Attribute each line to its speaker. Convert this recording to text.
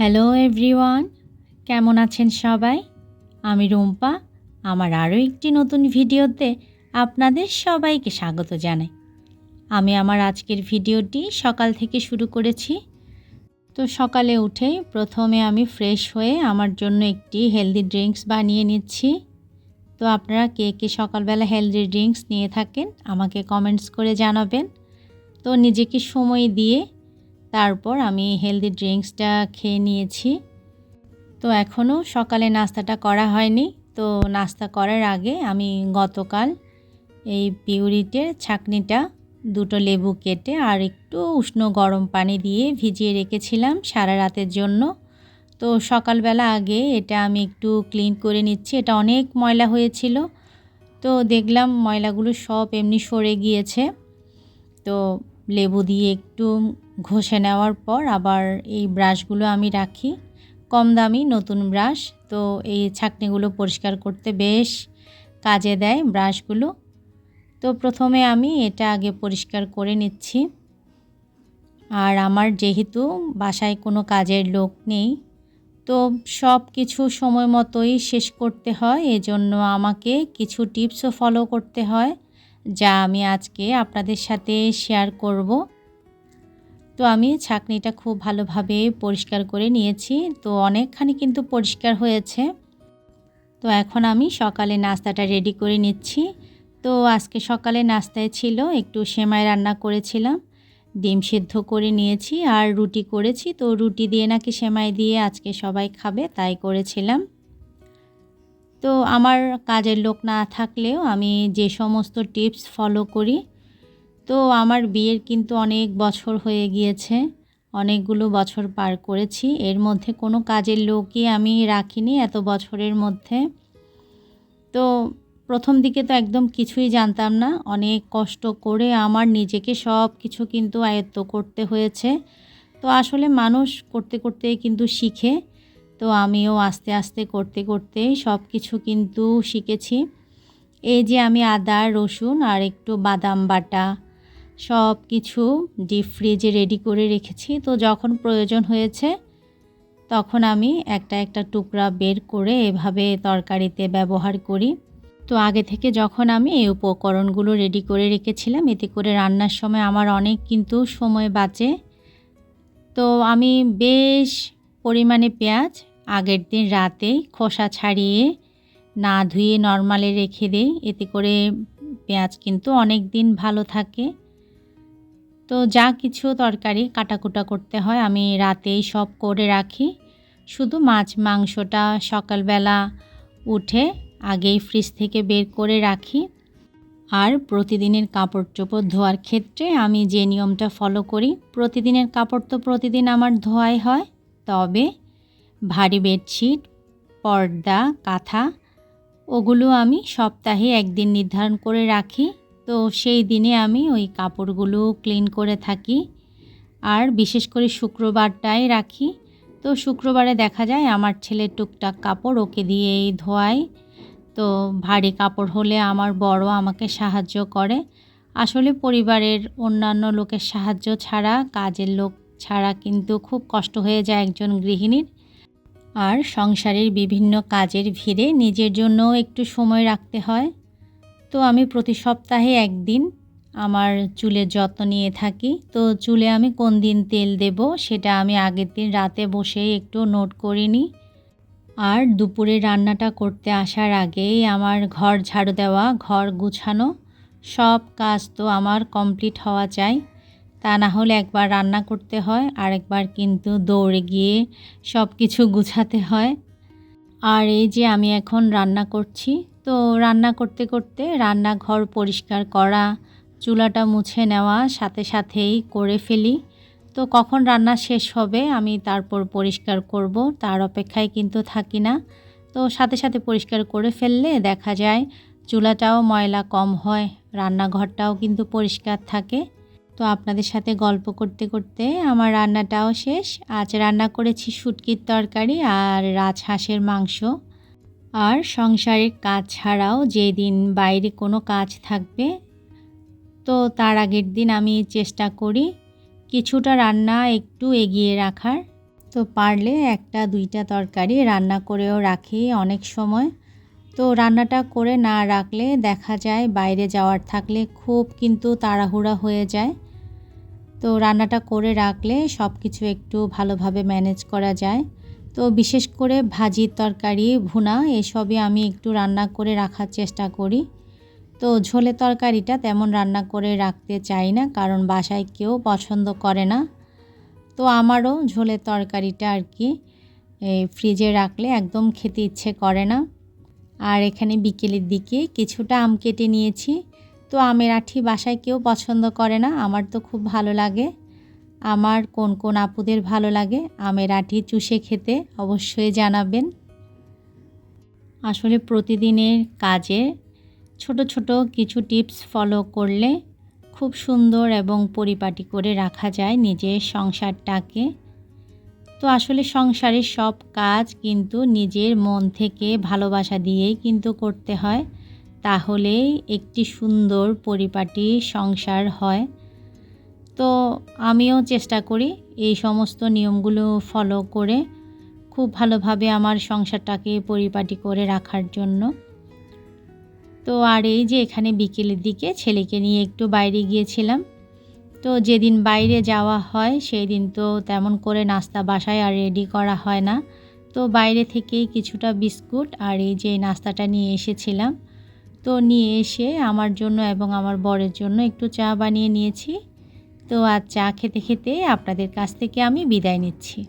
Speaker 1: Hello everyone কেমন আছেন সবাই? আমি রুম্পা। আমার আরও একটি নতুন ভিডিওতে আপনাদের সবাইকে স্বাগত জানাই। আমি আমার আজকের ভিডিওটি সকাল থেকে শুরু করেছি। তো সকালে উঠেই প্রথমে আমি ফ্রেশ হয়ে আমার জন্য একটি হেলদি ড্রিঙ্কস বানিয়ে নিচ্ছি। তো আপনারা কে কে সকালবেলা হেলদি ড্রিঙ্কস নিয়ে থাকেন আমাকে কমেন্টস করে জানাবেন। তো নিজেকে সময় দিয়ে তারপর আমি হেলদি ড্রিঙ্কসটা খেয়ে নিয়েছি। তো এখনও সকালে নাস্তাটা করা হয়নি। তো নাস্তা করার আগে আমি গতকাল এই পিউরিটের ছাকনিটা, দুটো লেবু কেটে আর একটু উষ্ণ গরম পানি দিয়ে ভিজিয়ে রেখেছিলাম সারা রাতের জন্য। তো সকালবেলা আগে এটা আমি একটু ক্লিন করে নিচ্ছি। এটা অনেক ময়লা হয়েছিল। তো দেখলাম ময়লাগুলো সব এমনি সরে গিয়েছে। তো লেবু দিয়ে একটু ঘষে নেওয়ার পর আবার এই ব্রাশগুলো আমি রাখি। কম দামি নতুন ব্রাশ, তো এই ছাকনিগুলো পরিষ্কার করতে বেশ কাজে দেয় ব্রাশগুলো। তো প্রথমে আমি এটা আগে পরিষ্কার করে নিচ্ছি। আর আমার যেহেতু বাসায় কোনো কাজের লোক নেই, তো সব কিছু সময় মতোই শেষ করতে হয়। এজন্য আমাকে কিছু টিপসও ফলো করতে হয়। যা আমি আজকে আপনাদের সাথে শেয়ার করব। তো আমি ছাকনিটা খুব ভালোভাবে পরিষ্কার করে নিয়েছি। তো অনেকখানি কিন্তু পরিষ্কার হয়েছে। তো এখন আমি সকালে নাস্তাটা রেডি করে নিচ্ছি। তো আজকে সকালে নাস্তায় ছিল, একটু সেমাই রান্না করেছিলাম। ডিম সিদ্ধ করে নিয়েছি আর রুটি করেছি। তো রুটি দিয়ে নাকি সেমাই দিয়ে আজকে সবাই খাবে, তাই করেছিলাম। তো আমার কাজের লোক না থাকলেও আমি যে সমস্ত টিপস ফলো করি, তো আমার বিয়ের কিন্তু অনেক বছর হয়ে গিয়েছে, অনেকগুলো বছর পার করেছি। এর মধ্যে কোনো কাজের লোকই আমি রাখিনি এত বছরের মধ্যে। তো প্রথম দিকে তো একদম কিছুই জানতাম না, অনেক কষ্ট করে আমার নিজেকে সব কিছু কিন্তু আয়ত্ত করতে হয়েছে। তো আসলে মানুষ করতে করতে কিন্তু শিখে তো আমিও আস্তে আস্তে করতে করতে সব কিছু কিন্তু শিখেছি। এই যে আমি আদা, রসুন আর একটু বাদাম বাটা সব কিছু ডিপ ফ্রিজে রেডি করে রেখেছি। তো যখন প্রয়োজন হয়েছে তখন আমি একটা একটা টুকরা বের করে এভাবে তরকারিতে ব্যবহার করি। তো আগে থেকে যখন আমি এই উপকরণগুলো রেডি করে রেখেছিলাম, এতে করে রান্নার সময় আমার অনেক কিন্তু সময় বাঁচে। তো আমি বেশ পরিমাণে পেঁয়াজ আগের দিন রাতেই খোসা ছাড়িয়ে না ধুয়ে নর্মালে রেখে দেই। এতে করে পেঁয়াজ কিন্তু অনেক দিন ভালো থাকে। তো যা কিছু তরকারি কাটাকুটা করতে হয়, আমি রাতেই সব করে রাখি। শুধু মাছ মাংসটা সকালবেলা উঠে আগেই ফ্রিজ থেকে বের করে রাখি। আর প্রতিদিনের কাপড় চোপড় ধোয়ার ক্ষেত্রে আমি যে নিয়মটা ফলো করি, প্রতিদিনের কাপড় তো প্রতিদিন আমার ধোয়াই হয়। তবে ভারী বেডশিট, পর্দা, কাঁথা, ওগুলো আমি সপ্তাহে একদিন নির্ধারণ করে রাখি। তো সেই দিনে আমি ওই কাপড়গুলো ক্লিন করে থাকি। আর বিশেষ করে শুক্রবারটাই রাখি। তো শুক্রবারে দেখা যায় আমার ছেলে টুকটাক কাপড় ওকে দিয়েই ধোয়াই। তো ভারী কাপড় হলে আমার বড় আমাকে সাহায্য করে। আসলে পরিবারের অন্যান্য লোকের সাহায্য ছাড়া, কাজের লোক ছাড়া কিন্তু খুব কষ্ট হয়ে যায় একজন গৃহিণীর। আর সংসারের বিভিন্ন কাজের ভিড়ে নিজের জন্যও একটু সময় রাখতে হয়। তো আমি প্রতি সপ্তাহে একদিন আমার চুলের যত্ন নিয়ে থাকি। তো চুলে আমি কোন দিন তেল দেব সেটা আমি আগের দিন রাতে বসেই একটু নোট করিনি আর দুপুরে রান্নাটা করতে আসার আগেই আমার ঘর ঝাড়ু দেওয়া, ঘর গুছানো সব কাজ তো আমার কমপ্লিট হওয়া চাই তা না হলে একবার রান্না করতে হয় আরেকবার কিন্তু দৌড়ে গিয়ে সব কিছু গুছাতে হয়। আর এই যে আমি এখন রান্না করছি, তো রান্না করতে করতে রান্নাঘর পরিষ্কার করা, চুলাটা মুছে নেওয়া, সাথে সাথেই করে ফেলি। তো কখন রান্না শেষ হবে আমি তারপর পরিষ্কার করব, তার অপেক্ষায় কিন্তু থাকি না। তো সাথে সাথে পরিষ্কার করে ফেললে দেখা যায়, চুলাটাও ময়লা কম হয়, রান্নাঘরটাও কিন্তু পরিষ্কার থাকে। তো আপনাদের সাথে গল্প করতে করতে আমার রান্নাটাও শেষ। আজ রান্না করেছি শুটকির তরকারি আর রাজহাঁসের মাংস। আর সংসারের কাজ ছাড়াও যেদিন বাইরে কোনো কাজ থাকবে, তো তার আগের দিন আমি চেষ্টা করি কিছুটা রান্না একটু এগিয়ে রাখার। তো পারলে একটা দুইটা তরকারি রান্না করেও রাখি অনেক সময়। তো রান্নাটা করে না রাখলে দেখা যায় বাইরে যাওয়ার থাকলে খুব কিন্তু তাড়াহুড়া হয়ে যায়। তো রান্নাটা করে রাখলে সব কিছু একটু ভালোভাবে ম্যানেজ করা যায়। তো বিশেষ করে ভাজি তরকারি, ভুনা, এসবই আমি একটু রান্না করে রাখার চেষ্টা করি। তো ঝোলের তরকারিটা তেমন রান্না করে রাখতে চাই না, কারণ বাসায় কেউ পছন্দ করে না। তো আমারও ঝোলের তরকারিটা আর কি ফ্রিজে রাখলে একদম খেতে ইচ্ছে করে না। আর এখানে বিকেলের দিকে কিছুটা আম কেটে নিয়েছি। তো আমের আঠি বাসায় কেউ পছন্দ করে না, আমার তো খুব ভালো লাগে। আমার কোন কোন আপুদের ভালো লাগে আমের আঠি চুষে খেতে অবশ্যই জানাবেন। আসলে প্রতিদিনের কাজে ছোট ছোট কিছু টিপস ফলো করলে খুব সুন্দর এবং পরিপাটি করে রাখা যায় নিজের সংসারটাকে। তো আসলে সংসারের সব কাজ কিন্তু নিজের মন থেকে ভালোবাসা দিয়েই কিন্তু করতে হয়। তাহলেই একটি সুন্দর পরিপাটি সংসার হয়। তো আমিও চেষ্টা করি এই সমস্ত নিয়মগুলো ফলো করে খুব ভালোভাবে আমার সংসারটাকে পরিপাটি করে রাখার জন্য। তো আর এই যে এখানে বিকেলের দিকে ছেলেকে নিয়ে একটু বাইরে গিয়েছিলাম। তো যেদিন বাইরে যাওয়া হয় সেই দিন তো তেমন করে নাস্তা বাসায় আর রেডি করা হয় না। তো বাইরে থেকেই কিছুটা বিস্কুট আর এই যে নাস্তাটা নিয়ে এসেছিলাম। তো নিয়ে এসে আমার জন্য এবং আমার বরের জন্য একটু চা বানিয়ে নিয়েছি। তো আর চা খেতে খেতে আপনাদের কাছ থেকে আমি বিদায় নিচ্ছি।